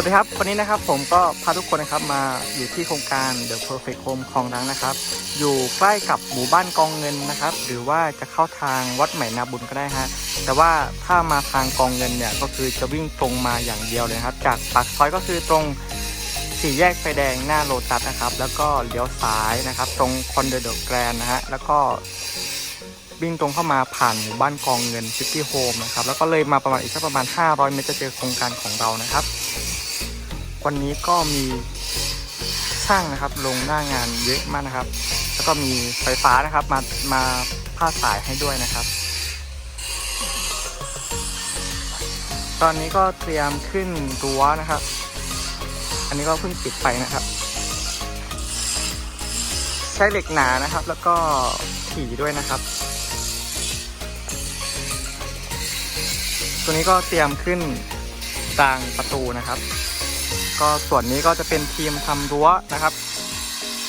วัสดีครับ วันนี้นะครับผมก็พาทุกคนนะครับมาอยู่ที่โครงการ The Perfect Home คลองรังนะครับ อยู่ใกล้กับหมู่บ้านกองเงินนะครับ หรือว่าจะเข้าทางวัดใหม่นาบุญก็ได้ฮะแต่ว่าถ้ามาทางกองเงินเนี่ยก็คือจะวิ่งตรงมาอย่างเดียวเลยครับ จากปากซอยก็คือตรงสี่แยกไฟแดงหน้าโลตัสนะครับ แล้วก็เลี้ยวซ้ายนะครับ ตรงคอนโดเดอะแกรนนะฮะแล้วก็วิ่งตรงเข้ามาผ่านหมู่บ้านกองเงินซิตี้โฮมนะครับ แล้วก็เลยมาประมาณอีกสักประมาณ 500 เมตรจะเจอโครงการของเรานะครับ วันนี้ก็มีช่างนะครับลงหน้างานเยอะมากนะครับ แล้วก็มีไฟฟ้านะครับมามาผ้าสายให้ด้วยนะครับ ตอนนี้ก็เตรียมขึ้นรั้วนะครับ อันนี้ก็เพิ่งปิดไปนะครับ ใช้เหล็กหนานะครับ แล้วก็ถี่ด้วยนะครับตัวนี้ก็เตรียมขึ้นกลางประตูนะครับ ก็ส่วนนี้ก็จะเป็นทีมทำรั้วนะครับ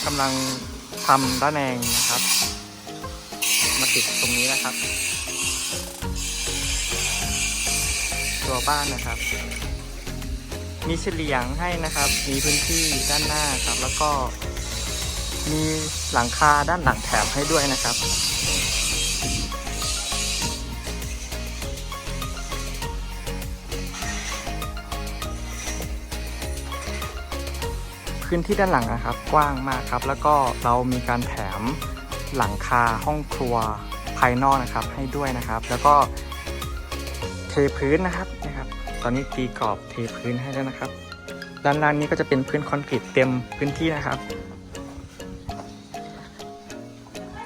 กำลังทำด้านแนงนะครับ มาติดตรงนี้นะครับ ตัวบ้านนะครับ มีเฉลียงให้นะครับ มีพื้นที่ด้านหน้าครับ แล้วก็มีหลังคาด้านหลังแถมให้ด้วยนะครับ พื้นที่ด้านหลังนะครับ กว้างมากครับ แล้วก็เรามีการแถมหลังคาห้องครัวภายนอกนะครับให้ด้วยนะครับ แล้วก็เทพื้นนะครับนะครับ ตอนนี้ตีกรอบเทพื้นให้แล้วนะครับ ด้านล่างนี้ก็จะเป็นพื้นคอนกรีตเต็มพื้นที่นะครับ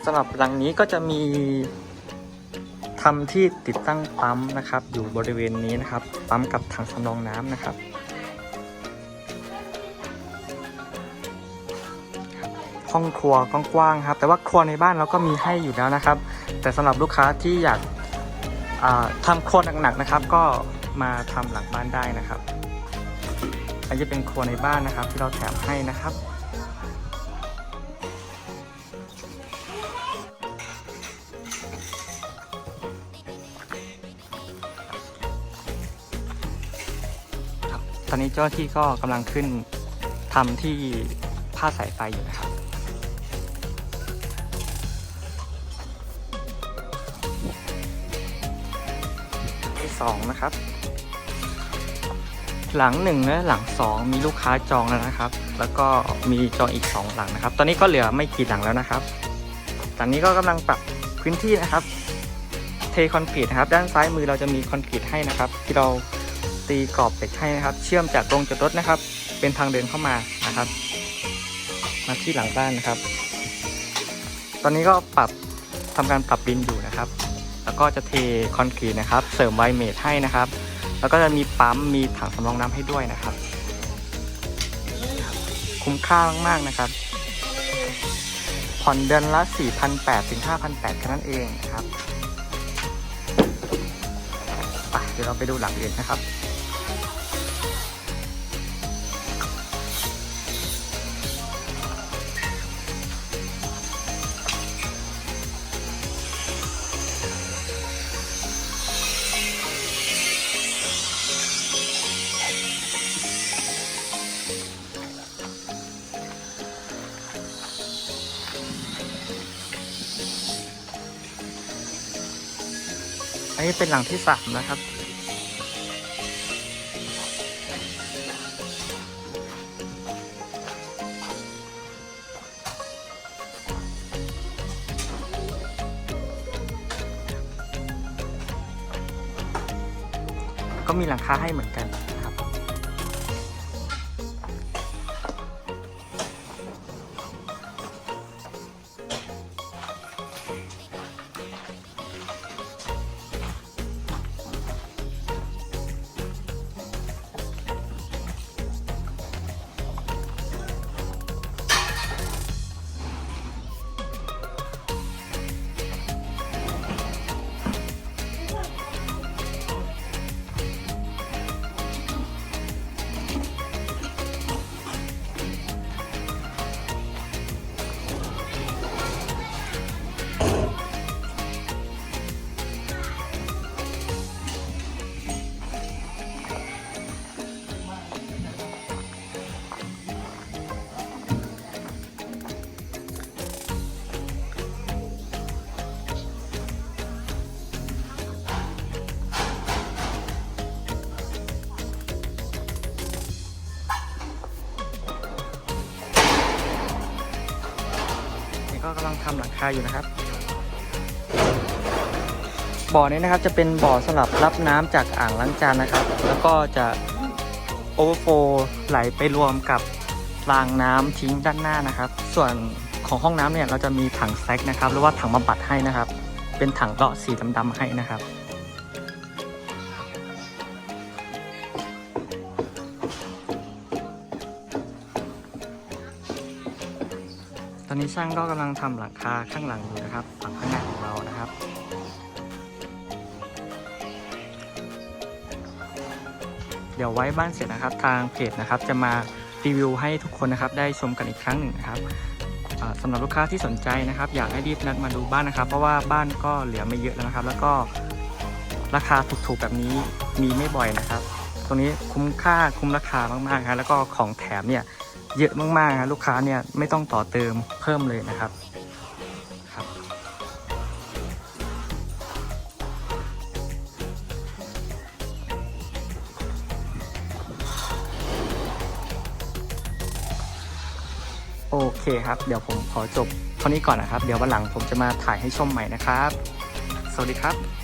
สำหรับหลังนี้ก็จะมีทำที่ติดตั้งปั๊มนะครับ อยู่บริเวณนี้นะครับ ปั๊มกับถังสำรองน้ำนะครับ ห้องครัวกว้างๆครับ แต่ว่าครัวในบ้านเราก็มีให้อยู่แล้วนะครับ แต่สำหรับลูกค้าที่อยากาทำครัวหนักๆนะครับ ก็มาทำหลังบ้านได้นะครับ อันนี้เป็นครัวในบ้านนะครับ ที่เราแถมให้นะครับตอนนี้เจ้าหน้าที่ก็กำลังขึ้นทำที่ผ้าสายไฟอยู่นะครับ ที่สองนะครับ หลังหนึ่งและหลังสองมีลูกค้าจองแล้วนะครับ แล้วก็มีจองอีกสองหลังนะครับ ตอนนี้ก็เหลือไม่กี่หลังแล้วนะครับ ตอนนี้ก็กำลังปรับพื้นที่นะครับ เทคอนกรีตนะครับ ด้านซ้ายมือเราจะมีคอนกรีตให้นะครับ ที่เราตีกรอบเหล็กให้นะครับ เชื่อมจากโรงจอดรถนะครับ เป็นทางเดินเข้ามานะครับ มาที่หลังบ้านนะครับ ตอนนี้ก็ปรับทำการปรับดินอยู่นะครับ แล้วก็จะเทคอนกรีตนะครับ เสริมไวเมทให้นะครับ แล้วก็จะมีปั๊มมีถังสำรองน้ำให้ด้วยนะครับ คุ้มค่ามากๆนะครับ ผ่อนเดือนละ 4,800ถึง5,800แค่นั้นเองนะครับไปเดี๋ยวเราไปดูหลังอื่นนะครับ นนี้เป็นหลังที่สามนะครับ ก็มีหลังคาให้เหมือนกัน ก็กำลังทำหลังคาอยู่นะครับ บ่อนี้นะครับจะเป็นบ่อสำหรับรับน้ำจากอ่างล้างจานนะครับ แล้วก็จะโอเวอร์โฟไหลไปรวมกับรางน้ำทิ้งด้านหน้านะครับ ส่วนของห้องน้ำเนี่ยเราจะมีถังแซกนะครับหรือว่าถังบำบัดให้นะครับ เป็นถังเลาะสีดำๆให้นะครับ อนนี้ช่างก็กำลังทำหลังคาข้างหลังอยู่นะครับฝั่งข้างหน้าของเรานะครับเดี๋ยวไว้บ้านเสร็จนะครับทางเพจนะครับ จะมารีวิวให้ทุกคนนะครับ ได้ชมกันอีกครั้งหนึ่งนะครับสำหรับลูกค้าที่สนใจนะครับ อยากให้รีบนัดมาดูบ้านนะครับ เพราะว่าบ้านก็เหลือไม่เยอะแล้วนะครับ แล้วก็ราคาถูกๆแบบนี้มีไม่บ่อยนะครับ ตรงนี้คุ้มค่าคุ้มราคามากๆครับแล้วก็ของแถมเนี่ย เยอะมากๆนะลูกค้าเนี่ยไม่ต้องต่อเติมเพิ่มเลยนะครับครับ โอเคครับ เดี๋ยวผมขอจบเท่านี้ก่อนนะครับ เดี๋ยววันหลังผมจะมาถ่ายให้ชมใหม่นะครับ สวัสดีครับ